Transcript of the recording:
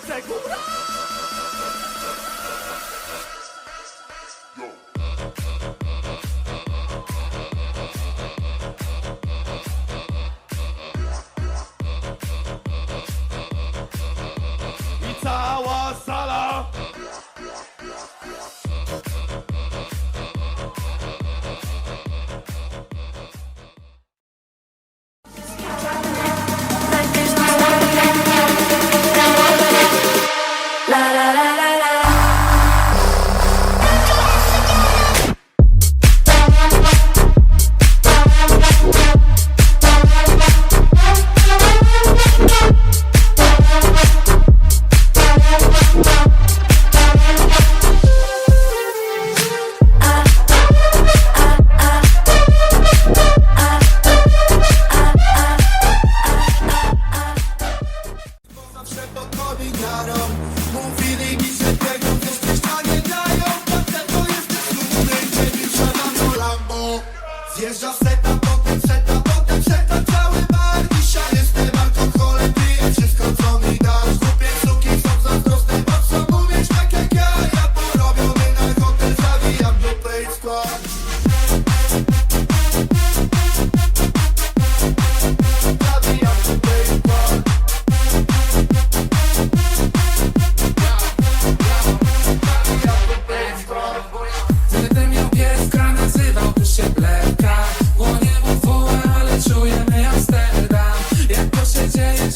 se cura. Potem seta, się dzieje